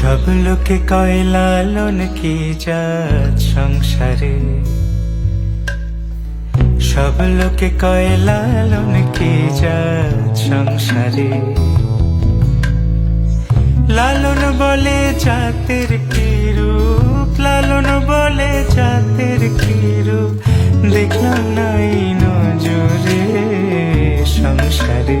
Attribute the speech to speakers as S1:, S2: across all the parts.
S1: সব লোকে কয়, লালন কি জাত সংসারে? সব লোকে কয়, লালন কি জাত সংসারে? লালন বলে জাতের কি রূপ? লালন বলে জাতের কি রূপ? দেখলাম নাই নজরে সংসারে।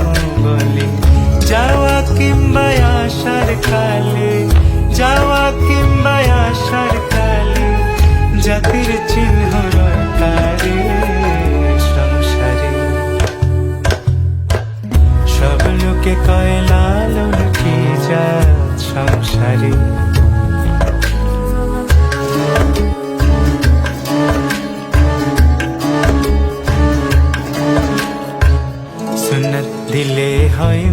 S1: বলে যাওয়া কিংবা আসার কালে যাওয়া কিংবা আসার কালে জাতির চিহ্ন সব লোকে কয় লালন সংসারে আপনার দিলে হয়